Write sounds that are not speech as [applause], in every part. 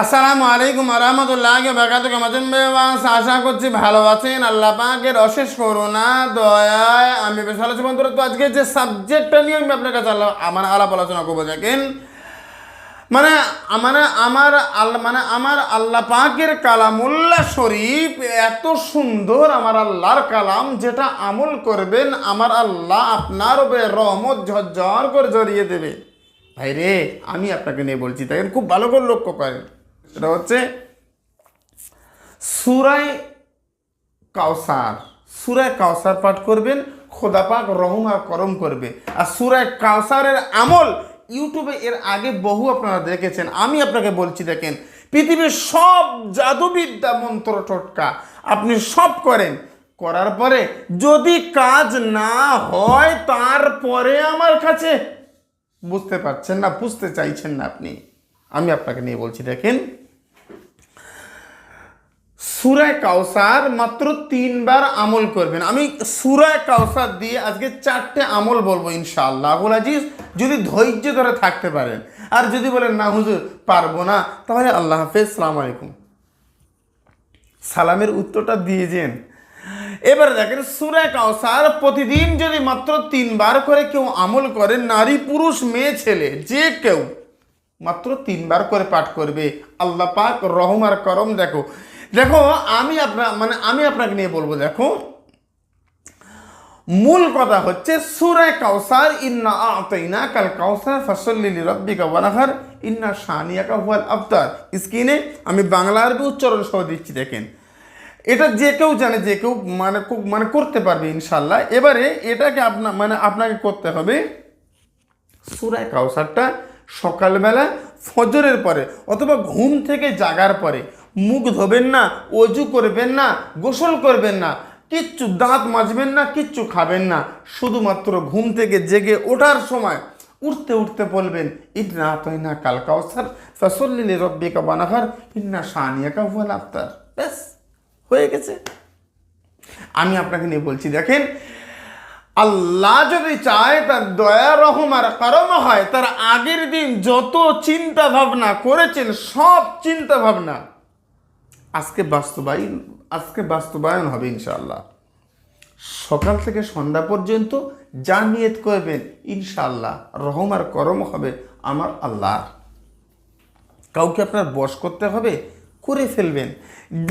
আসসালামু আলাইকুম রহমতুল্লাহ বাকাত কেমন বেবাস আশা করছি ভালো আছেন। আল্লাহ পাকের অশেষ করোনা দয়ায়। আমি বেশ ভালো আছি বন্ধুরা। তো আজকে যে সাবজেক্টটা নিয়ে আমি আপনার কাছে আল্লাহ আমার আলাপ আলোচনা করব, দেখেন। মানে মানে আমার আল্লাহ মানে আমার আল্লাহ পাকের কালামুল্লাহ শরীফ এত সুন্দর আমার আল্লাহর কালাম যেটা আমল করবেন, আমার আল্লাহ আপনার উপরে রহমত ঝরঝর করে জড়িয়ে দেবে। ভাই রে আমি আপনাকে নিয়ে বলছি তাই খুব ভালো করে লক্ষ্য করেন। সেটা হচ্ছে সুরায় কাউসার। সুরায় কাউসার পাঠ করবেন, খোদা পাক রহম আর করম করবে। আর সুরায় কাউসারের আমল ইউটিউবে এর আগে বহু আপনারা দেখেছেন। আমি আপনাকে বলছি, দেখেন, পৃথিবীর সব জাদুবিদ্যা মন্ত্র টোটকা আপনি সব করেন। করার পরে যদি কাজ না হয়, তারপরে আমার কাছে বুঝতে পারছেন না, বুঝতে চাইছেন না আপনি। আমি আপনাকে নিয়ে বলছি, দেখেন সুরায় কাউসার মাত্র তিনবার আমল করবেন। আমি সুরায় কাউসার দিয়ে আজকে চারটে আমল বলব ইনশাআল্লাহ। আজিজ, যদি ধৈর্য ধরে থাকতে পারেন, আর যদি বলেন, না হুজুর, পারব না, তাহলে আল্লাহ হাফেজ, সালাম আলাইকুম। সালামের উত্তরটা দিয়েছেন এবারে দেখেন সুরায় কাউসার প্রতিদিন যদি মাত্র তিনবার করে কেউ আমল করে নারী, পুরুষ, মেয়ে, ছেলে, যে কেউ, মাত্র তিনবার করে পাঠ করবে। আল্লাহ পাক রহম আর করম দেখো। দেখো, আমি আপনার মানে আমি আপনাকে নিয়ে বলব, দেখো। মূল কথা হচ্ছে সুরায় কাউসার ইন্না আতাইনা কাল কাউসার ফসল্লি রব্বিকা ওয়ানাহার ইন্না শানিয়াকা হুয়াল আফতার স্ক্রিনে আমি বাংলা আরবি উচ্চারণ সহ দিচ্ছি, দেখেন। এটা যে কেউ জানে, যে কেউ মানে খুব মানে করতে পারবে ইনশাল্লাহ এবারে এটাকে আপনা মানে আপনাকে করতে হবে সুরায় কাউসারটা সকালবেলা ফজরের পরে অথবা ঘুম থেকে জাগার পরে। মুখ ধোবেন না, অজু করবেন না, গোসল করবেন না, কিচ্ছু দাঁত মাজবেন না, কিচ্ছু খাবেন না, শুধুমাত্র ঘুম থেকে জেগে ওঠার সময় উঠতে উঠতে বলবেন ইন্না তৈনা কাল কাউসার ফসল্লিলি রব্বিকা বানাহার ইন্না সানিয়াকা হুয়াল আফতার। ব্যাস, হয়ে গেছে। আমি আপনাকে নিয়ে বলছি, দেখেন, আল্লাহ যদি চায় তার দয়া, রহম আর কারণ হয়, তার আগের দিন যত চিন্তা ভাবনা করেছেন, সব চিন্তা ভাবনা আজকে বাস্তবায়ন আজকে বাস্তবায়ন হবে ইনশাআল্লাহ। সকাল থেকে সন্ধ্যা পর্যন্ত যা নিয়ত করবেন ইনশাআল্লাহ, রহম আর করম হবে আমার আল্লাহর। কাউকে আপনার বশ করতে হবে, করে ফেলবেন।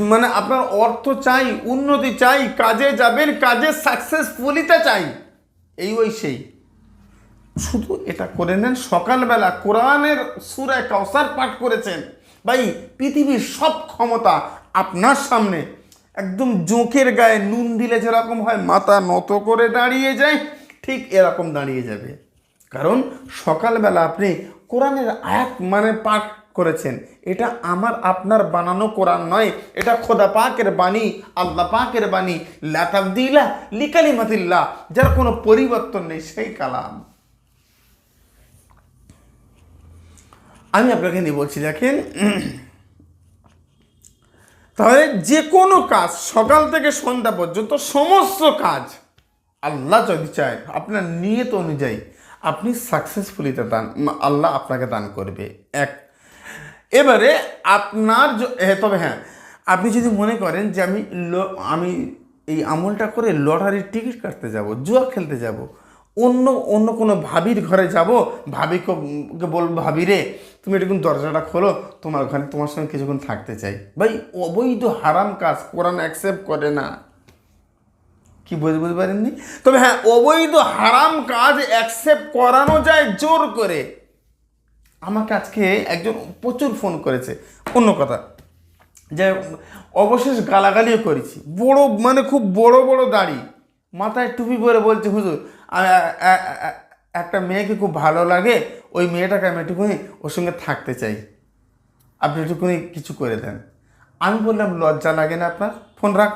মানে আপনার অর্থ চাই, উন্নতি চাই, কাজে যাবেন, কাজে সাকসেসফুলিটা চাই। এই ওই সেই। শুধু এটা করে নেন, সকালবেলা কোরআনের সুরায় কাউসার পাঠ করেছেন। ভাই, পৃথিবীর সব ক্ষমতা আপনার সামনে। একদম জোঁকের গায়ে নুন দিলে যেরকম হয়, মাথা নত করে দাঁড়িয়ে যায়, ঠিক এরকম দাঁড়িয়ে যাবে। কারণ সকালবেলা আপনি কোরআনের আয়াত মানে পাঠ করেছেন। এটা আমার, আপনার বানানো কোরআন নয়। এটা খোদা পাকের বাণী, আল্লাহ পাকের বাণী। লাতাবদিলা লিকালিমাতিল্লাহ যার কোনো পরিবর্তন নেই, সেই কালাম। আমি আপনাকে নিয়ে বলছি, দেখেন। তাহলে যে কোনো কাজ, সকাল থেকে সন্ধ্যা পর্যন্ত সমস্ত কাজ আল্লাহ যদি চায়, আপনার নিয়ত অনুযায়ী আপনি সাকসেসফুলিতে দান, আল্লাহ আপনাকে দান করবে। এক, এবারে আপনার তবে হ্যাঁ আপনি যদি মনে করেন যে আমি আমি এই আমলটা করে লটারির টিকিট কাটতে যাব, জুয়া খেলতে যাব অন্য অন্য কোনো ভাবির ঘরে যাব, ভাবিকে, কে বলব, ভাবি রে, তুমি এরকম দরজাটা খোলো, তোমার ওখানে, তোমার সঙ্গে কিছুক্ষণ থাকতে চাই। ভাই, অবৈধ হারাম কাজ কোরআন অ্যাকসেপ্ট করে না। কি বুঝতে বুঝতে পারেননি? তবে হ্যাঁ অবৈধ হারাম কাজ অ্যাকসেপ্ট করানো যায় জোর করে। আমাকে আজকে একজন প্রচুর ফোন করেছে। অন্য কথা, যে অবশেষ গালাগালিও করেছি। বড় মানে খুব বড় বড় দাড়ি। মাথায় টুপি পরে বলছে, হুজুর একটা মেয়েকে খুব ভালো লাগে, ওই মেয়েটাকে আমি একটুখানি ওর সঙ্গে থাকতে চাই। আপনি একটুখানি কিছু করে দেন। আমি বললাম, লজ্জা লাগে না আপনার? ফোন রাখ।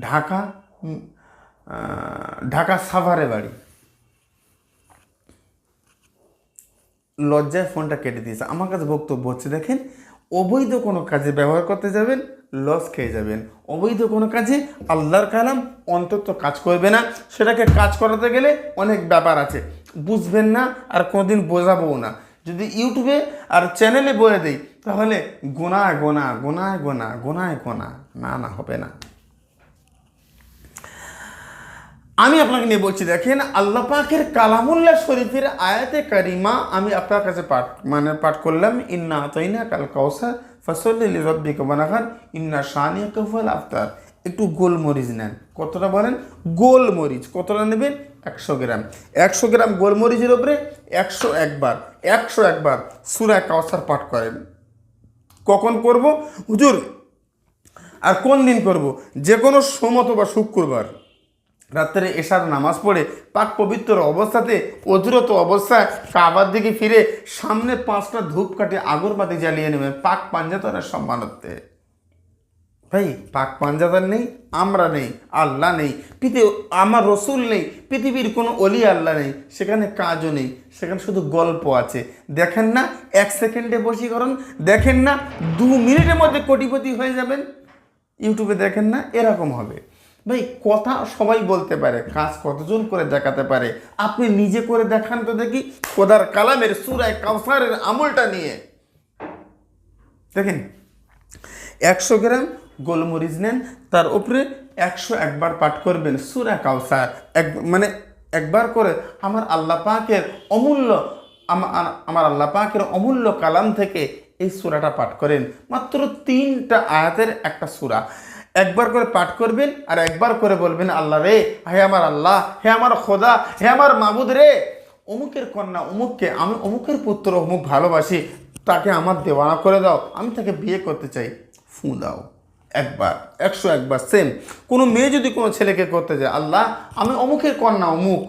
ঢাকা ঢাকা সাভারে বাড়ি। লজ্জায় ফোনটা কেটে দিয়েছে। আমার কাছে বক্তব্য হচ্ছে, দেখেন, অবৈধ কোনো কাজে ব্যবহার করতে যাবেন লস খেয়ে যাবেন। অবৈধ কোনো কাজে আল্লাহর কালাম অন্তত কাজ করবে না। সেটাকে কাজ করাতে গেলে অনেক ব্যাপার আছে। বুঝবেন না আর কোনোদিন বোঝাবো না। যদি ইউটিউবে আর চ্যানেলে বলে দেই, তাহলে গোনায় গোনা গোনায় গোনা গোনায় গোনা না না, হবে না। আমি আপনাকে নিয়ে বলছি, দেখেন আল্লাহ পাকের কালামুল্লাহ শরীফের আয়াতে কারিমা আমি আপনার কাছে পাঠ মানে পাঠ করলাম, ইন্না আতইনা কাল কাউসার ফসল্লি রব্বিকে বানাখার ইন্না শানিয়া কফল আফতার। একটু গোলমরিচ নেন। কতটা বলেন? গোলমরিচ। কতটা নেবেন? একশো গ্রাম। একশো গ্রাম গোলমরিচের ওপরে একশো একবার একশো একবার সুরা কাউসার পাঠ করেন। কখন করব? হুজুর, আর কোন দিন করব? যে কোনো সোমত বা শুক্রবার। রাত্রে এশার নামাজ পড়ে পাক পবিত্র অবস্থাতে অজুরত অবস্থায় কাবার দিকে ফিরে সামনে পাঁচটা ধূপকাঠি আগরবাতি জ্বালিয়ে নেবেন পাক পাঞ্জাতনের সম্মানার্থে। ভাই, পাক পাঞ্জাতার নেই, আমরা নেই, আল্লাহ নেই পৃথিবী আমার রসুল নেই, পৃথিবীর কোনো অলি আল্লাহ নেই, সেখানে কাজও নেই, সেখানে শুধু গল্প আছে। দেখেন না, এক সেকেন্ডে বশীকরণ, দেখেন না, দু মিনিটের মধ্যে কোটিপতি হয়ে যাবেন। ইউটিউবে দেখেন না, এরকম হবে। ভাই, কথা সবাই বলতে পারে, কাজ কতজন করে দেখাতে পারে? আপনি নিজে করে দেখান তো দেখি কোদার কালামের সুরায় কাউসারের আমলটা নিয়ে। দেখেন, একশো গ্রাম গোলমরিচ নেন, তার উপরে একশো একবার পাঠ করবেন, সুরা কাউসার। এক মানে একবার করে আমার আল্লাহ পাকের অমূল্য আমার আল্লাহ পাকের অমূল্য কালাম থেকে এই সুরাটা পাঠ করেন। মাত্র তিনটা আয়াতের একটা সুরা। একবার করে পাঠ করবেন আর একবার করে বলবেন, আল্লাহ রে, হে আমার আল্লাহ, হে আমার খোদা, হে আমার মাবুদ রে। অমুকের কন্যা অমুককে, আমি অমুকের পুত্র, অমুক ভালোবাসি, তাকে আমার দেওয়ানা করে দাও, আমি তাকে বিয়ে করতে চাই। ফু দাও, একবার, একশো একবার সেম কোনো মেয়ে যদি কোনো ছেলেকে করতে যায়, আল্লাহ, আমি অমুকের কন্যা, অমুক,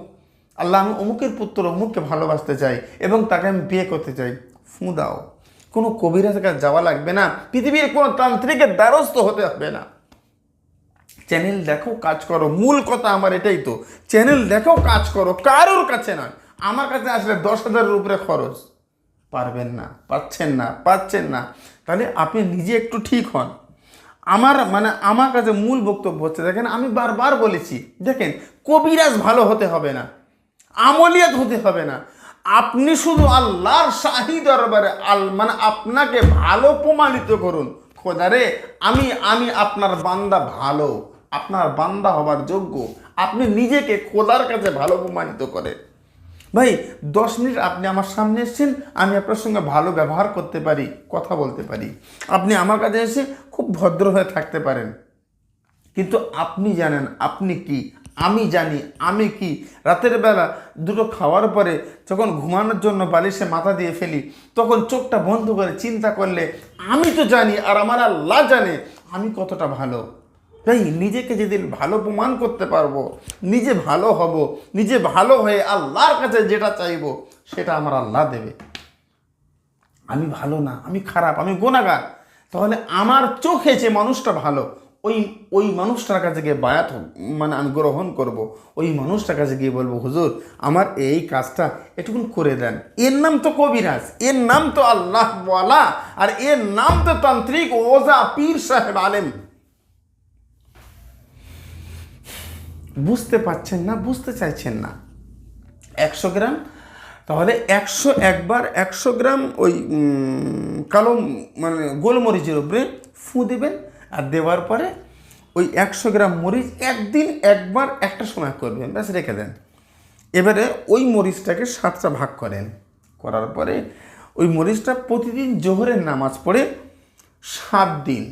আল্লাহ, আমি অমুকের পুত্র, অমুককে ভালোবাসতে চাই এবং তাকে আমি বিয়ে করতে চাই। ফু দাও, কোনো কাছে যাওয়া লাগবে না, পৃথিবীর কোনো তান্ত্রিকের দ্বারস্থ হতে হবে না। চ্যানেল দেখো, কাজ করো। মূল কথা আমার এটাই তো। চ্যানেল দেখো, কাজ করো। কারোর কাছে নয়। আমার কাছে আসলে দশ হাজারের উপরে খরচ। পারবেন না, পাচ্ছেন না পাচ্ছেন না। তাহলে আপনি নিজে একটু ঠিক হন। আমার মানে আমার কাছে মূল বক্তব্য হচ্ছে, দেখেন, আমি বারবার বলেছি, দেখেন, কবিরাজ ভালো হতে হবে না। আমলিয়াত হতে হবে না। আপনি শুধু আল্লাহর শাহি দরবারে আল মানে আপনাকে ভালো প্রমাণিত করুন। খোদারে আমি আমি আপনার বান্দা ভালো। আপনার বান্দা হবার যোগ্য। আপনি নিজেকে খোদার কাছে ভালো প্রমাণিত করেন ভাই, দশ মিনিট আপনি আমার সামনে এসেছেন, আমি আপনার সঙ্গে ভালো ব্যবহার করতে পারি, কথা বলতে পারি। আপনি আমার কাছে এসে খুব ভদ্র হয়ে থাকতে পারেন। কিন্তু আপনি জানেন আপনি কি? আমি জানি আমি কি? রাতের বেলা দুটো খাওয়ার পরে যখন ঘুমানোর জন্য বালিশে মাথা দিয়ে ফেলি, তখন চোখটা বন্ধ করে চিন্তা করলে, আমি তো জানি আর আমার আল্লাহ জানে আমি কতটা ভালো। তাই নিজেকে যেদিন ভালো প্রমাণ করতে পারব, নিজে ভালো হব, নিজে ভালো হয়ে আল্লাহর কাছে যেটা চাইব, সেটা আমার আল্লাহ দেবে। আমি ভালো না, আমি খারাপ, আমি গোনাগার তাহলে আমার চোখে যে মানুষটা ভালো, ওই ওই মানুষটার কাছে গিয়ে বায়াত মানে আমি গ্রহণ করব। ওই মানুষটার কাছে গিয়ে বলব, হুজুর, আমার এই কাজটা এটুকুন করে দেন। এর নাম তো কবিরাজ, এর নাম তো আল্লাহ বলা আর এর নাম তো তান্ত্রিক ওজা পীর সাহেব আলেম। বুঝতে পারছেন না, বুঝতে চাইছেন না। একশো গ্রাম? তাহলে একশো একবার একশো গ্রাম ওই কালো মানে গোলমরিচের উপরে ফু দেবেন আর দেওয়ার পরে ওই একশো গ্রাম মরিচ একদিন একবার একটা সময় করবেন, ব্যাস রেখে দেন। এবারে ওই মরিচটাকে সাতটা ভাগ করেন। করার পরে ওই মরিচটা প্রতিদিন জোহরের নামাজ পড়ে সাত দিন।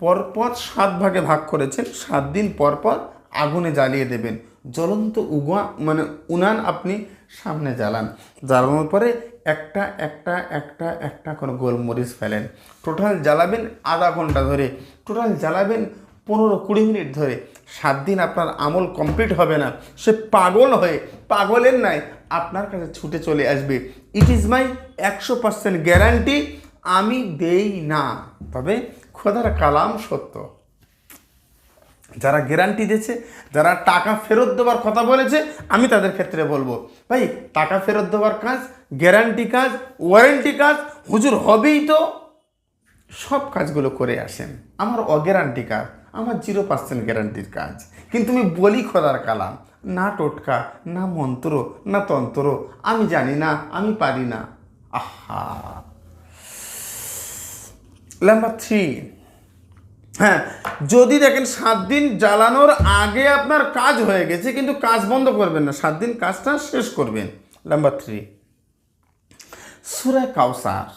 পরপর সাত ভাগে ভাগ করেছেন, সাত দিন পরপর আগুনে জ্বালিয়ে দেবেন। জ্বলন্ত উগুয়া মানে উনান আপনি সামনে জ্বালান। জ্বালানোর পরে একটা একটা একটা একটা করে গোলমরিচ ফেলেন। টোটাল জ্বালাবেন আধা ঘণ্টা ধরে। টোটাল জ্বালাবেন পনেরো কুড়ি মিনিট ধরে। সাত দিন আপনার আমল কমপ্লিট হবে না। সে পাগল হয়ে, পাগলের নাই আপনার কাছে ছুটে চলে আসবে। ইট ইজ মাই একশো পার্সেন্ট গ্যারান্টি আমি দেই না। তবে খোদার কালাম সত্য। যারা গ্যারান্টি দিয়েছে, যারা টাকা ফেরত দেওয়ার কথা বলেছে, আমি তাদের ক্ষেত্রে বলব, ভাই, টাকা ফেরত দেওয়ার কাজ গ্যারান্টি কাজ ওয়ারেন্টি কাজ, হুজুর হবেই তো। সব কাজগুলো করে আসেন। আমার অগ্যারান্টি কাজ, আমার জিরো পার্সেন্ট গ্যারান্টির কাজ। কিন্তু আমি বলি খোদার কালাম, না টোটকা, না মন্ত্র, না তন্ত্র, আমি জানি না, আমি পারি না। আহা। নাম্বার থ্রি হ্যাঁ যদি দেখেন সাত দিন জ্বালানোর আগে আপনার কাজ হয়ে গেছে, কিন্তু কাজ বন্ধ করবেন না। সাত দিন কাজটা শেষ করবেন। নাম্বার থ্রি সুরা কাউসার,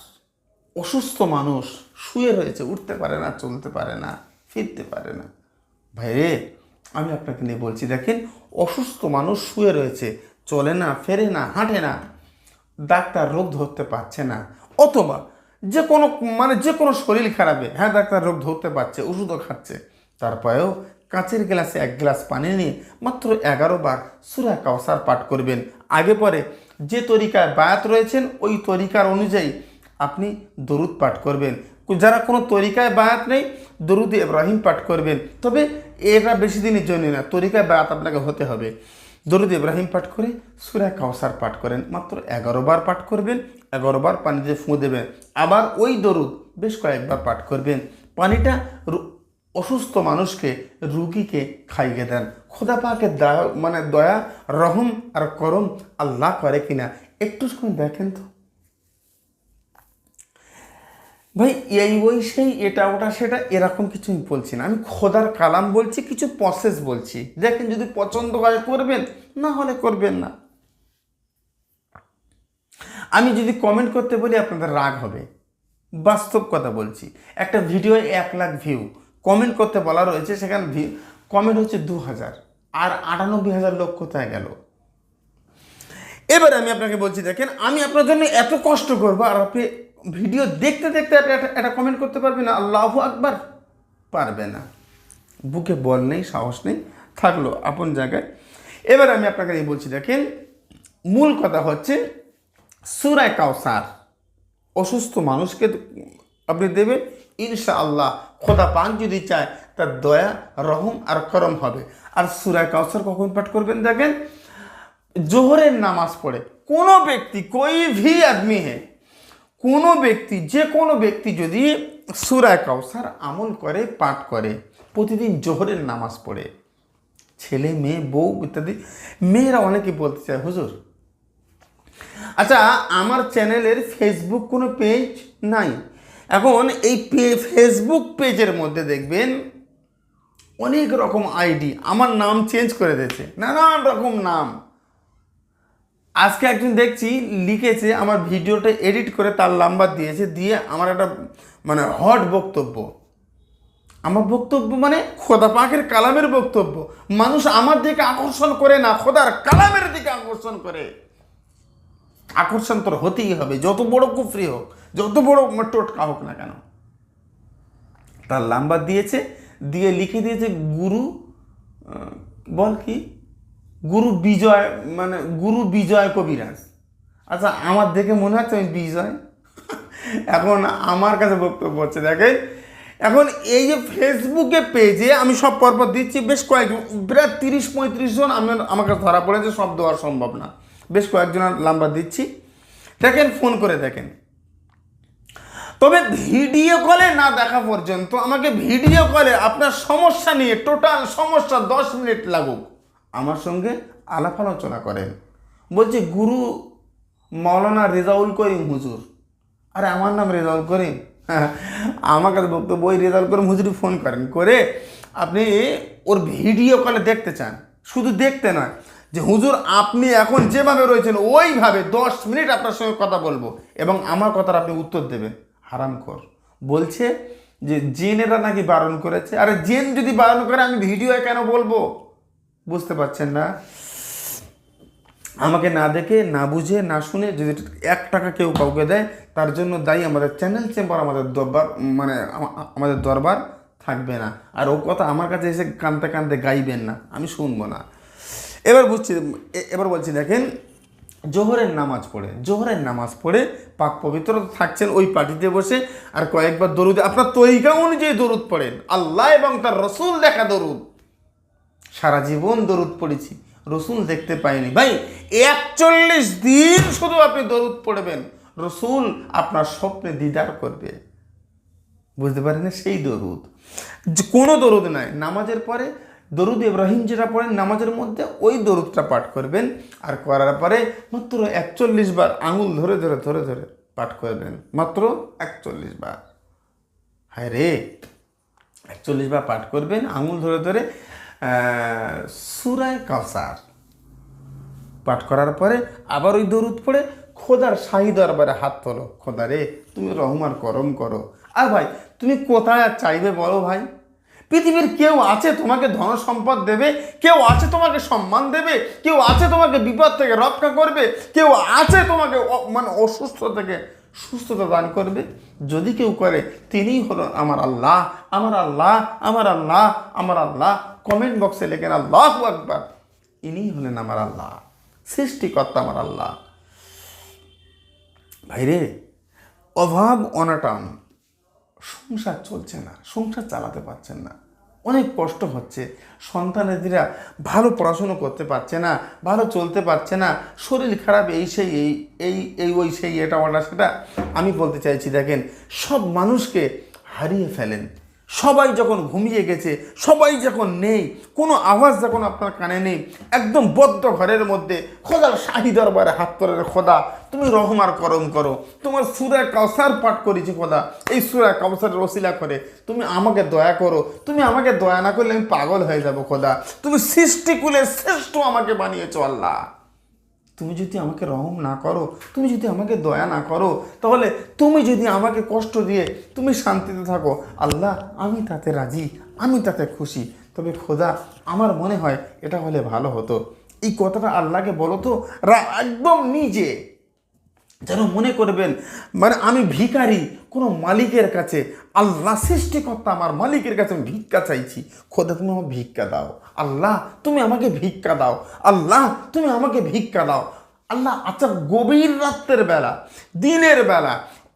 অসুস্থ মানুষ শুয়ে রয়েছে, উঠতে পারে না, চলতে পারে না, ফিরতে পারে না। ভাইরে, আমি আপনাকে নিয়ে বলছি, দেখেন অসুস্থ মানুষ শুয়ে রয়েছে, চলে না, ফেরে না, হাঁটে না, ডাক্তার রোগ ধরতে পারছে না, অথবা যে কোনো মানে যে কোনো শরীর খারাপে হ্যাঁ ডাক্তার রোগ ধরতে পারছে, ওষুধও খাচ্ছে। তারপরেও কাঁচের গ্লাসে এক গ্লাস পানি নিয়ে মাত্র এগারো বার সুরা কাউসার পাঠ করবেন। আগে পরে যে তরিকায় বায়াত রয়েছেন, ওই তরিকার অনুযায়ী আপনি দরুদ পাঠ করবেন। যারা কোনো তরিকায় বায়াত নেই, দরুদ ইব্রাহিম পাঠ করবেন। তবে এটা বেশি দিনের জন্য না, তরিকায় বায়াত আপনাকে হতে হবে। দরুদ ইব্রাহিম পাঠ করে সুরা কাউসার পাঠ করেন, মাত্র এগারো বার পাঠ করবেন। এগারো বার পানিতে ফুঁ দেবেন। আবার ওই দরুদ বেশ কয়েকবার পাঠ করবেন। পানিটা অসুস্থ মানুষকে, রুগীকে খাইয়ে দেন। খোদা পাকে দয়া মানে দয়া, রহম আর করম আল্লাহ করে কিনা। একটু সময় দেখেন তো। ভাই, এই ওই সেই এটা ওটা সেটা এরকম কিছু আমি বলছি না। আমি খোদার কালাম বলছি, কিছু প্রসেস বলছি। দেখেন, যদি পছন্দ হয় করবেন, না হলে করবেন না। আমি যদি কমেন্ট করতে বলি, আপনাদের রাগ হবে। বাস্তব কথা বলছি। একটা ভিডিও এক লাখ ভিউ কমেন্ট করতে বলা রয়েছে, সেখানে ভিউ কমেন্ট হচ্ছে দু হাজার। আর আটানব্বই হাজার লোক কোথায় গেল? এবার আমি আপনাকে বলছি, দেখেন, আমি আপনার জন্য এত কষ্ট করব, আর আপনি ভিডিও দেখতে দেখতে একটা একটা কমেন্ট করতে পারবেন না। আল্লাহ আকবার। পারবে না। বুকে বল নেই, সাহস নেই। থাকল আপন জায়গায়। এবার আমি আপনাকে এই বলছি, দেখেন, মূল কথা হচ্ছে সুরায় কাউসার অসুস্থ মানুষকে আপনি দেবেন। ইনশা আল্লাহ খোদা পাক যদি চায় তার দয়া, রহম আর করম হবে। আর সুরায় কাউসার কখন পাঠ করবেন দেখেন? জোহরের নামাজ পড়ে কোনো ব্যক্তি কই ভি আদমি হে। কোনো ব্যক্তি, যে কোনো ব্যক্তি যদি সুরায় কাউসার আমল করে, পাঠ করে, প্রতিদিন জোহরের নামাজ পড়ে, ছেলে, মেয়ে, বউ ইত্যাদি, মেয়েরা অনেকে বলতে চায়, হুজুর আচ্ছা আমার চ্যানেলের ফেসবুক কোনো পেজ নাই। এখন এই ফেসবুক পেজের মধ্যে দেখবেন অনেক রকম আইডি আমার নাম চেঞ্জ করে দিয়েছে, নানান রকম নাম। আজকে একজন দেখছি, লিখেছে আমার ভিডিওটা এডিট করে তার নাম্বার দিয়েছে, দিয়ে আমার একটা মানে হট বক্তব্য। আমার বক্তব্য মানে খোদা পাকের কালামের বক্তব্য। মানুষ আমার দিকে আকর্ষণ করে না, খোদার কালামের দিকে আকর্ষণ করে। আকর্ষণ তোর হতেই হবে। যত বড় কুফরি হোক, যত বড় টোটকা হোক না কেন, তার নাম্বার দিয়েছে, দিয়ে লিখে দিয়েছে গুরু বল কি? গুরু বিজয় মানে গুরু বিজয় কবিরাজ। আচ্ছা আমার দেখে মনে হচ্ছে আমি বিজয়। এখন আমার কাছে বক্তব্য হচ্ছে, দেখেন, এখন এই যে ফেসবুকে পেজে আমি সব পরপর দিচ্ছি, বেশ কয়েক প্রায় তিরিশ পঁয়ত্রিশ জন আমার কাছে ধরা পড়েছে, সব দেওয়া সম্ভব না। বেশ কয়েকজনের নাম্বার দিচ্ছি। দেখেন, ফোন করে দেখেন। তবে ভিডিও কলে না দেখা পর্যন্ত আমাকে ভিডিও কলে আপনার সমস্যা নিয়ে, টোটাল সমস্যা দশ মিনিট লাগুক। আমার সঙ্গে আলাপ আলোচনা করেন। বলছি, গুরু মৌলানা রেজাউল করিম হুজুর। আরে, আমার নাম রেজাউল করিম? [laughs] আমার কাছে বক্তব্য, ওই রেজাউল করিম হুজুরই ফোন করেন করে আপনি ওর ভিডিও কলে দেখতে চান। শুধু দেখতে নয় যে হুজুর, আপনি এখন যেভাবে রয়েছেন, ওইভাবে দশ মিনিট আপনার সঙ্গে কথা বলব। এবং আমার কথার আপনি উত্তর দেবেন। হারামখোর বলছে যে, জেনেরা নাকি বারণ করেছে। আরে, জেন যদি বারণ করে, আমি ভিডিও কেন বলব? বুঝতে পারছেন না? আমাকে না দেখে, না বুঝে, না শুনে যদি এক টাকা কেউ কাউকে দেয়, তার জন্য দায়ী আমাদের চ্যানেল চেম্বার আমাদের দরবার মানে আমাদের দরবার থাকবে না। আর ও কথা আমার কাছে এসে কানতে কানতে গাইবেন না। আমি শুনব না। এবার বুঝছি এবার বলছি, দেখেন, জোহরের নামাজ পড়ে, জোহরের নামাজ পড়ে পাক পবিত্র থাকছেন ওই পার্টিতে বসে, আর কয়েকবার দরুদ, আপনার তরিকা অনুযায়ী দরুদ পড়েন। আল্লাহ এবং তার রসুল দেখা দরুদ। সারা জীবন দরুদ পড়েছি, রসুল দেখতে পাইনি। ভাই, একচল্লিশ দিন শুধু আপনি দরুদ পড়বেন। রসুল আপনার স্বপ্নে দিদার করবে। বুঝতে পারেন? সেই দরুদ। কোনো দরুদ নাই। নামাজের পরে দরুদ ইব্রাহিম যেটা পড়েন, নামাজের মধ্যে ওই দরুদটা পাঠ করবেন। আর করার পরে মাত্র একচল্লিশ বার আঙুল ধরে ধরে ধরে ধরে পাঠ করবেন। মাত্র একচল্লিশ বার। হ্যাঁ রে! একচল্লিশ বার পাঠ করবেন, আঙুল ধরে ধরে সুরায় কাউসার পাঠ করার পরে আবার ওই দরুদ পড়ে খোদার শাহি দরবারে হাত তোলো। খোদা রে, তুমি রহমান করম করো। আর ভাই, তুমি কোথায় আর চাইবে বলো ভাই? পৃথিবীর কেউ আছে তোমাকে ধন সম্পদ দেবে, কেউ আছে তোমাকে সম্মান দেবে, কেউ আছে তোমাকে বিপদ থেকে রক্ষা করবে, কেউ আছে তোমাকে মানে অসুস্থ থেকে সুস্থতা দান করবে। যদি কেউ করে তিনিই হলো আমার আল্লাহ আমার আল্লাহ আমার আল্লাহ আমার আল্লাহ। কমেন্ট বক্সে লেখেন, আল্লাহ আকবার। ইনিই হলেন আমার আল্লাহ, সৃষ্টিকর্তা আমার আল্লাহ। ভাইরে, অভাব অনাটন। সংসার চলছে না, সংসার চালাতে পারছেন না। অনেক কষ্ট হচ্ছে সন্তানেরা ভালো পড়াশুনো করতে পারছে না, ভালো চলতে পারছে না, শরীর খারাপ, এই সেই, এই এই এই, ওই সেই, এটা, ওটা, সেটা। আমি বলতে চাইছি, দেখেন, সব মানুষকে হারিয়ে ফেলেন। সবাই যখন ঘুমিয়ে গেছে, সবাই যখন নেই, কোনো আওয়াজ যখন আপনার কানে নেই, একদম বদ্ধ ঘরের মধ্যে খোদার শাহি দরবারে হাত করে খোদা, তুমি রহমার করম করো। তোমার সুরা কাউসার পাঠ করেছি খোদা, এই সুরা কাউসারের রসিলা করে। তুমি আমাকে দয়া করো, তুমি আমাকে দয়া না করলে আমি পাগল হয়ে যাব খোদা। তুমি সৃষ্টিকুলের শ্রেষ্ঠ আমাকে বানিয়েছো আল্লাহ। তুমি যদি আমাকে রহম না করো, তুমি যদি আমাকে দয়া না করো, তাহলে তুমি যদি আমাকে কষ্ট দিয়ে তুমি শান্তিতে থাকো, আল্লাহ, আমি তাতে রাজি, আমি তাতে খুশি। তবে খোদা, আমার মনে হয় এটা হলে ভালো হতো। এই কথাটা আল্লাহকে বলো তো একদম নিজে। যেন মনে করবেন মানে আমি ভিখারি, কোনো মালিকের কাছে, আল্লাহ সৃষ্টিকর্তা আমার মালিকের কাছে আমি ভিক্ষা চাইছি। খোদা, তুমি আমাকে ভিক্ষা দাও। আল্লাহ, তুমি আমাকে ভিক্ষা দাও। আল্লাহ, তুমি আমাকে ভিক্ষা দাও। আল্লাহ আচ্ছা গভীর রাত্রের বেলা, দিনের বেলা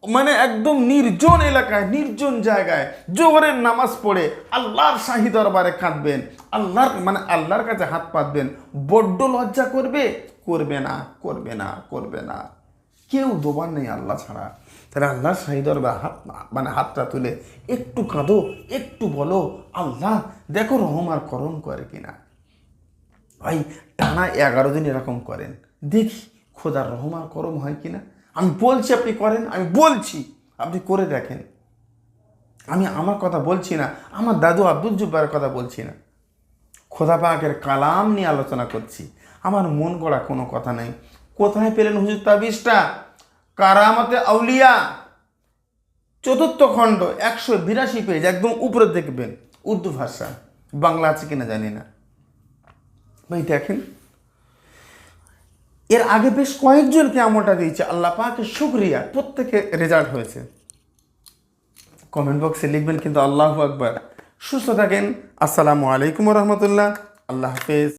মানে একদম নির্জন এলাকায়, নির্জন জায়গায়, জোহরের নামাজ পড়ে আল্লাহর শাহি দরবারে কাঁদবেন আল্লাহর মানে আল্লাহর কাছে হাত পাতবেন। বড্ড লজ্জা করবে? করবে না করবে না করবে না। কেউ দোবার নেই আল্লাহ ছাড়া। তাহলে আল্লাহ শাহিদর বা হাত মানে হাতটা তুলে একটু কাঁদো, একটু বলো, আল্লাহ, দেখো রহম আর করম করে কিনা। ভাই, টানা এগারো দিন এরকম করেন। দেখি খোদার রহম আর করম হয় কিনা। আমি বলছি আপনি করেন, আমি বলছি, আপনি করে দেখেন। আমি আমার কথা বলছি না, আমার দাদু আব্দুল জুব্বারের কথা বলছি না। খোদা পাকের কালাম নিয়ে আলোচনা করছি। আমার মন গড়া কোনো কথা নেই। কোথায় পেলেন হুজুর তাবিজটা? কারামতে আউলিয়া। চতুর্থ খণ্ড, একশো বিরাশি পেজ একদম উপরে দেখবেন। উর্দু ভাষা। বাংলা আছে কিনা জানি না। ভাই, দেখেন। এর আগে বেশ কয়েকজনকে আমলটা দিয়েছে। আল্লাহ পাকের শুক্রিয়া। প্রত্যেকে রেজাল্ট হয়েছে। কমেন্ট বক্সে লিখবেন কিন্তু আল্লাহ আকবার। সুস্থ থাকেন। আসসালামু আলাইকুম রহমতুল্লাহ। আল্লাহ হাফেজ।